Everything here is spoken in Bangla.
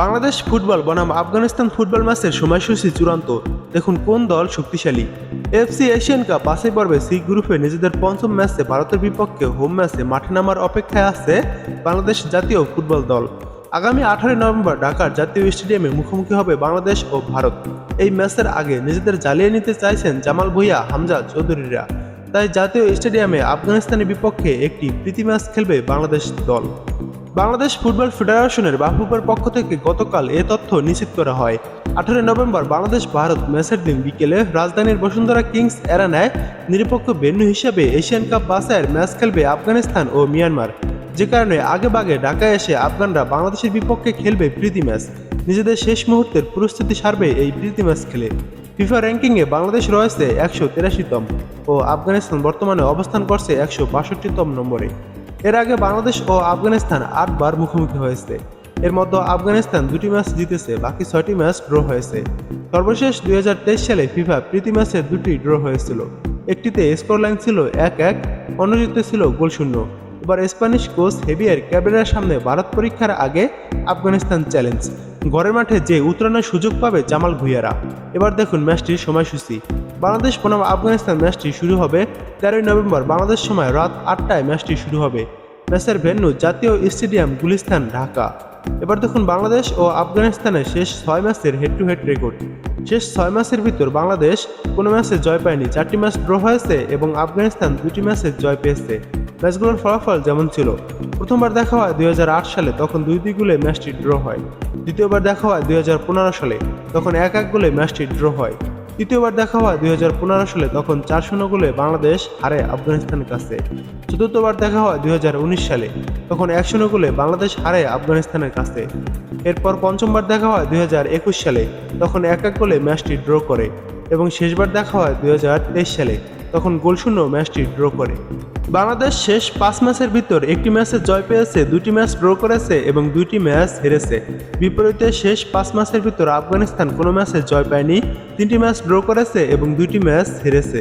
বাংলাদেশ ফুটবল বনাম আফগানিস্তান ফুটবল ম্যাচের সময়সূচি চূড়ান্ত। দেখুন কোন দল শক্তিশালী। এফসি এশিয়ান কাপ পাঁচই পর্বে সি গ্রুপে নিজেদের পঞ্চম ম্যাচে ভারতের বিপক্ষে হোম ম্যাচে মাঠে নামার অপেক্ষায় আছে বাংলাদেশ জাতীয় ফুটবল দল। আগামী আঠারোই নভেম্বর ঢাকার জাতীয় স্টেডিয়ামে মুখোমুখি হবে বাংলাদেশ ও ভারত। এই ম্যাচের আগে নিজেদের জ্বালিয়ে নিতে চাইছেন জামাল ভুইয়া, হামজা চৌধুরীরা। তাই জাতীয় স্টেডিয়ামে আফগানিস্তানের বিপক্ষে একটি প্রীতি ম্যাচ খেলবে বাংলাদেশ দল। বাংলাদেশ ফুটবল ফেডারেশনের বাফুফের পক্ষ থেকে গতকাল এ তথ্য নিশ্চিত করা হয়। আঠারোই নভেম্বর বাংলাদেশ ভারত ম্যাচের দিন বিকেলে রাজধানীর বসুন্ধরা কিংস এরানায় নিরপেক্ষ ভেন্যু হিসেবে এশিয়ান কাপ বাছাইয়ের ম্যাচ খেলবে আফগানিস্তান ও মিয়ানমার। যে কারণে আগে বাগে ঢাকায় এসে আফগানরা বাংলাদেশের বিপক্ষে খেলবে প্রীতি ম্যাচ। নিজেদের শেষ মুহূর্তের প্রস্তুতি সারবে এই প্রীতি ম্যাচ খেলে। ফিফা র্যাঙ্কিংয়ে বাংলাদেশ রয়েছে একশো তেরাশিতম ও আফগানিস্তান বর্তমানে অবস্থান করছে একশো বাষট্টিতম নম্বরে। এর আগে বাংলাদেশ ও আফগানিস্তান আটবার মুখোমুখি হয়েছে। এর মধ্যে আফগানিস্তান দুটি ম্যাচ জিতেছে, বাকি ছয়টি ম্যাচ ড্র হয়েছে। সর্বশেষ দুই হাজার তেইশ সালে ফিফা প্রীতি ম্যাচে দুটি ড্র হয়েছিল। একটিতে স্কোর লাইন ছিল এক এক, অন্যটিতে ছিল গোল শূন্য এবার স্প্যানিশ কোচ হেভিয়ার ক্যাবেরার সামনে ভারত পরীক্ষার আগে আফগানিস্তান চ্যালেঞ্জ। ঘরের মাঠে যে উত্তরণের সুযোগ পাবে জামাল ভুইয়ারা। এবার দেখুন ম্যাচটির সময়সূচি। বাংলাদেশ বনাম আফগানিস্তান ম্যাচটি শুরু হবে তেরোই নভেম্বর। বাংলাদেশ সময় রাত আটটায় ম্যাচটি শুরু হবে। ম্যাচের ভেন্যু জাতীয় স্টেডিয়াম গুলিস্তান, ঢাকা। এবার দেখুন বাংলাদেশ ও আফগানিস্তানের শেষ ছয় ম্যাচের হেড টু হেড রেকর্ড শেষ ছয় ম্যাচের ভিতর বাংলাদেশ কোনো ম্যাচে জয় পায়নি, চারটি ম্যাচ ড্র হয়েছে এবং আফগানিস্তান দুটি ম্যাচে জয় পেয়েছে। ম্যাচগুলোর ফলাফল যেমন ছিল, প্রথমবার দেখা হয় দুই হাজার আট সালে, তখন দুই দুই গোলে ম্যাচটি ড্র হয়। দ্বিতীয়বার দেখা হয় দুই হাজার পনেরো সালে, তখন এক এক গোলে ম্যাচটি ড্র হয়। তৃতীয়বার দেখা হয় দুই হাজার পনেরো সালে, তখন চার শূন্য গোলে বাংলাদেশ হারে আফগানিস্তানের কাছে। চতুর্থবার দেখা হয় দুই হাজার উনিশ সালে, তখন এক শূন্য গোলে বাংলাদেশ হারে আফগানিস্তানের কাছে। এরপর পঞ্চমবার দেখা হয় দুই হাজার একুশ সালে, তখন এক এক গোলে ম্যাচটি ড্র করে এবং শেষবার দেখা হয় দুই হাজার তেইশ সালে। তখন গোলশূন্য ম্যাচটি ড্র করে। বাংলাদেশ শেষ পাঁচ ম্যাচের ভিতর একটি ম্যাচে জয় পেয়েছে, দুটি ম্যাচ ড্র করেছে এবং দুইটি ম্যাচ হেরেছে। বিপরীতে শেষ পাঁচ ম্যাচের ভিতর আফগানিস্তান কোনো ম্যাচে জয় পায়নি, তিনটি ম্যাচ ড্র করেছে এবং দুইটি ম্যাচ হেরেছে।